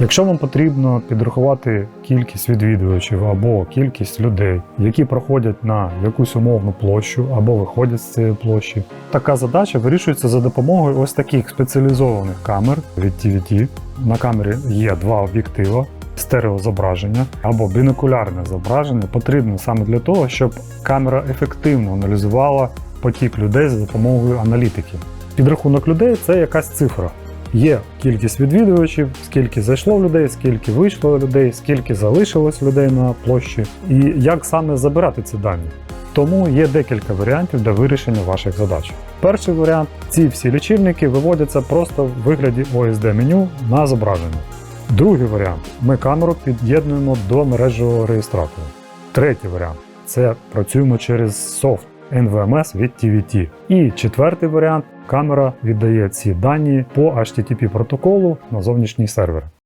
Якщо вам потрібно підрахувати кількість відвідувачів або кількість людей, які проходять на якусь умовну площу або виходять з цієї площі, така задача вирішується за допомогою ось таких спеціалізованих камер від TVT. На камері є два об'єктива. Стереозображення або бінокулярне зображення потрібно саме для того, щоб камера ефективно аналізувала потік людей за допомогою аналітики. Підрахунок людей це якась цифра. Є кількість відвідувачів, скільки зайшло людей, скільки вийшло людей, скільки залишилось людей на площі, і як саме забирати ці дані. Тому є декілька варіантів для вирішення ваших задач. Перший варіант ці всі лічильники виводяться просто в вигляді OSD меню на зображення. Другий варіант ми камеру під'єднуємо до мережевого реєстратора. Третій варіант це працюємо через софт NVMS від TVT. І четвертий варіант камера віддає ці дані по HTTP протоколу на зовнішній сервер.